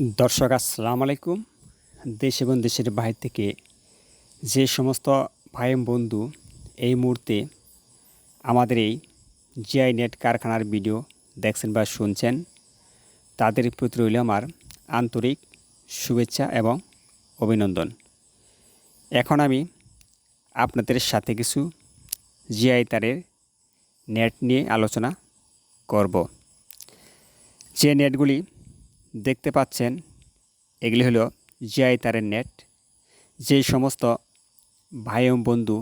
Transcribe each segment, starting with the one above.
দর্শক, আসসালামু আলাইকুম। দেশ এবং দেশের বাইরে থেকে যে সমস্ত ভাই বন্ধু এই মুহূর্তে আমাদের এই জিআই নেট কারখানার ভিডিও দেখছেন বা শুনছেন, তাদের প্রতি রইল আমার আন্তরিক শুভেচ্ছা এবং অভিনন্দন। এখন আমি আপনাদের সাথে কিছু জিআই তারের নেট নিয়ে আলোচনা করব। যে নেটগুলি দেখতে পাচ্ছেন, এগুলি হলো জিআই তারের নেট। যে সমস্ত ভাই এবং বন্ধু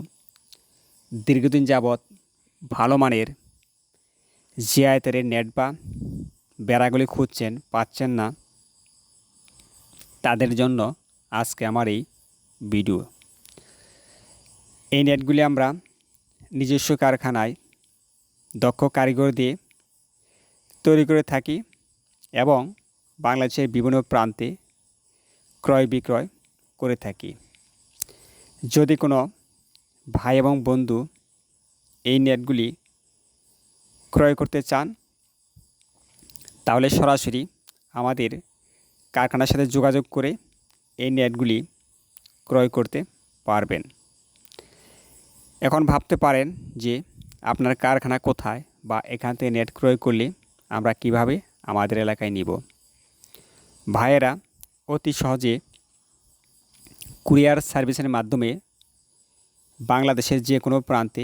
দীর্ঘদিন যাবৎ ভালো মানের জিআই তারের নেট বা বেড়াগুলি খুঁজছেন, পাচ্ছেন না, তাদের জন্য আজকে আমার এই ভিডিও। এই নেটগুলি আমরা নিজস্ব কারখানায় দক্ষ কারিগর দিয়ে তৈরি করে থাকি এবং বাংলাদেশের বিভিন্ন প্রান্তে ক্রয় বিক্রয় করে থাকি। যদি কোনো ভাই এবং বন্ধু এই নেটগুলি ক্রয় করতে চান, তাহলে সরাসরি আমাদের কারখানার সাথে যোগাযোগ করে এই নেটগুলি ক্রয় করতে পারবেন। এখন ভাবতে পারেন যে আপনার কারখানা কোথায় বা এখান থেকে নেট ক্রয় করলে আমরা কীভাবে আমাদের এলাকায় নিব। ভাইয়েরা অতি সহজে কুরিয়ার সার্ভিসের মাধ্যমে বাংলাদেশের যে কোনো প্রান্তে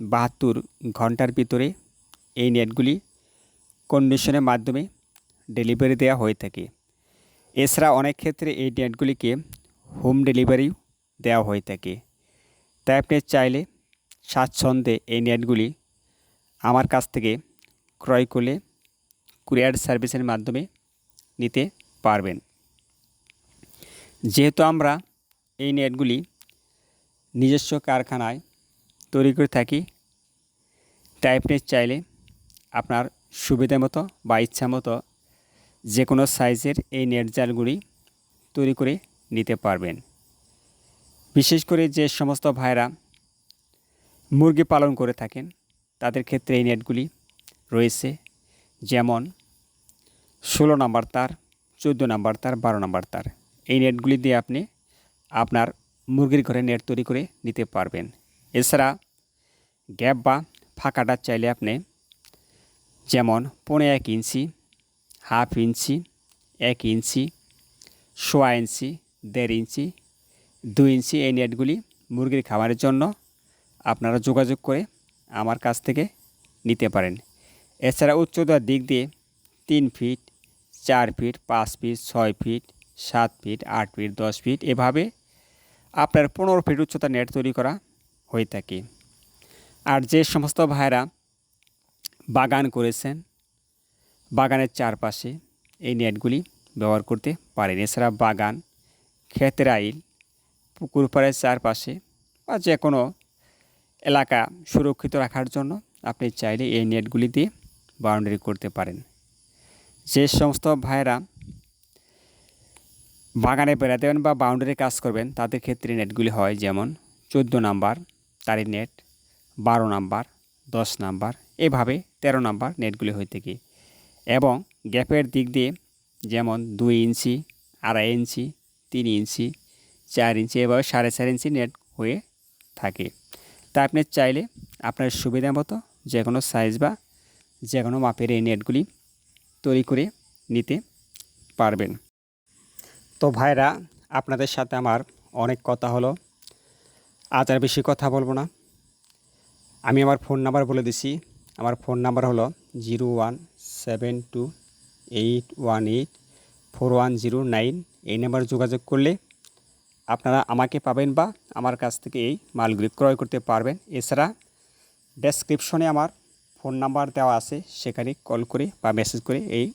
বাহাত্তর ঘণ্টার ভিতরে এই নেটগুলি কন্ডিশনের মাধ্যমে ডেলিভারি দেওয়া হয়ে থাকে। এছাড়া অনেক ক্ষেত্রে এই নেটগুলিকে হোম ডেলিভারিও দেওয়া হয়ে থাকে। তাই আপনি চাইলে স্বাচ্ছন্দ্যে এই নেটগুলি আমার কাছ থেকে ক্রয় করলে কুরিয়ার সার্ভিসের মাধ্যমে নিতে পারবেন। যেহেতু আমরা এই নেটগুলি নিজস্ব কারখানায় তৈরি করে থাকি টাইপ নেট চাইলে আপনার সুবিধা মতো বা ইচ্ছা মতো যে কোনো সাইজের এই নেট জালগুলি তৈরি করে নিতে পারবেন। বিশেষ করে যে সমস্ত ভাইরা মুরগি পালন করে থাকেন, তাদের ক্ষেত্রে এই নেটগুলি রয়েছে। যেমন ষোলো নাম্বার তার, চোদ্দ নাম্বার তার, বারো নাম্বার তার। এই নেটগুলি দিয়ে আপনি আপনার মুরগির ঘরে নেট তৈরি করে নিতে পারবেন। এছাড়া গ্যাপ বা ফাঁকাটা চাইলে আপনি যেমন পনে এক ইঞ্চি, হাফ ইঞ্চি, এক ইঞ্চি, সোয়া ইঞ্চি, দেড় ইঞ্চি, দুই ইঞ্চি এই নেটগুলি মুরগির খাবারের জন্য আপনারা যোগাযোগ করে আমার কাছ থেকে নিতে পারেন। এছাড়া উচ্চতার দিক দিয়ে তিন ফিট চার ফিট, পাঁচ ফিট, ছয় ফিট, সাত ফিট, আট ফিট, দশ ফিট, এভাবে আপনার পনেরো ফিট উচ্চতা নেট তৈরি করা হয়ে থাকে। আর যে সমস্ত ভাইরা বাগান করেছেন, বাগানের চারপাশে এই নেটগুলি ব্যবহার করতে পারেন। এছাড়া বাগান, ক্ষেতের আইল, পুকুর পাড়ের চারপাশে বা যে কোনো এলাকা সুরক্ষিত রাখার জন্য আপনি চাইলে এই নেটগুলি দিয়ে বাউন্ডারি করতে পারেন। যে সমস্ত ভাইয়েরা বাগানে বেড়া দেবেন বা বাউন্ডারি কাজ করবেন, তাদের ক্ষেত্রে নেটগুলি হয় যেমন চোদ্দ নাম্বার তারি নেট বারো নাম্বার, দশ নাম্বার, এভাবে তেরো নাম্বার নেটগুলি হয়ে থাকে। এবং গ্যাপের দিক দিয়ে যেমন দুই ইঞ্চি, আড়াই ইঞ্চি, তিন ইঞ্চি, চার ইঞ্চি, এভাবে সাড়ে চার ইঞ্চি নেট হয়ে থাকে। তা আপনি চাইলে আপনার সুবিধা মতো যে কোনো সাইজ বা যে কোনো মাপের এই নেটগুলি তৈরি করে নিতে পারবেন। তো ভাইরা, আপনাদের সাথে আমার অনেক কথা হলো। আজ আর বেশি কথা বলব না। আমি আমার ফোন নাম্বার বলে দিছি। আমার ফোন নাম্বার হলো zero one seven two eight one eight four one zero nine. এই নাম্বার যোগাযোগ করলে আপনারা আমাকে পাবেন বা আমার কাছ থেকে এই মালগুলি ক্রয় করতে পারবেন। এছাড়া ডেসক্রিপশনে আমার ফোন নাম্বার দেওয়া আছে, সেখানে কল করে বা মেসেজ করে এই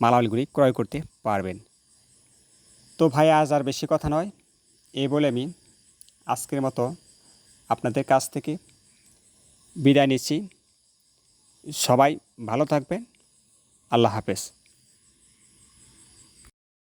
মালামালগুলি ক্রয় করতে পারবেন। তো ভাই, আজ আর বেশি কথা নয়। এই বলে আমি আজকের মতো আপনাদের কাছ থেকে বিদায় নিচ্ছি। সবাই ভালো থাকবেন। আল্লাহ হাফেজ।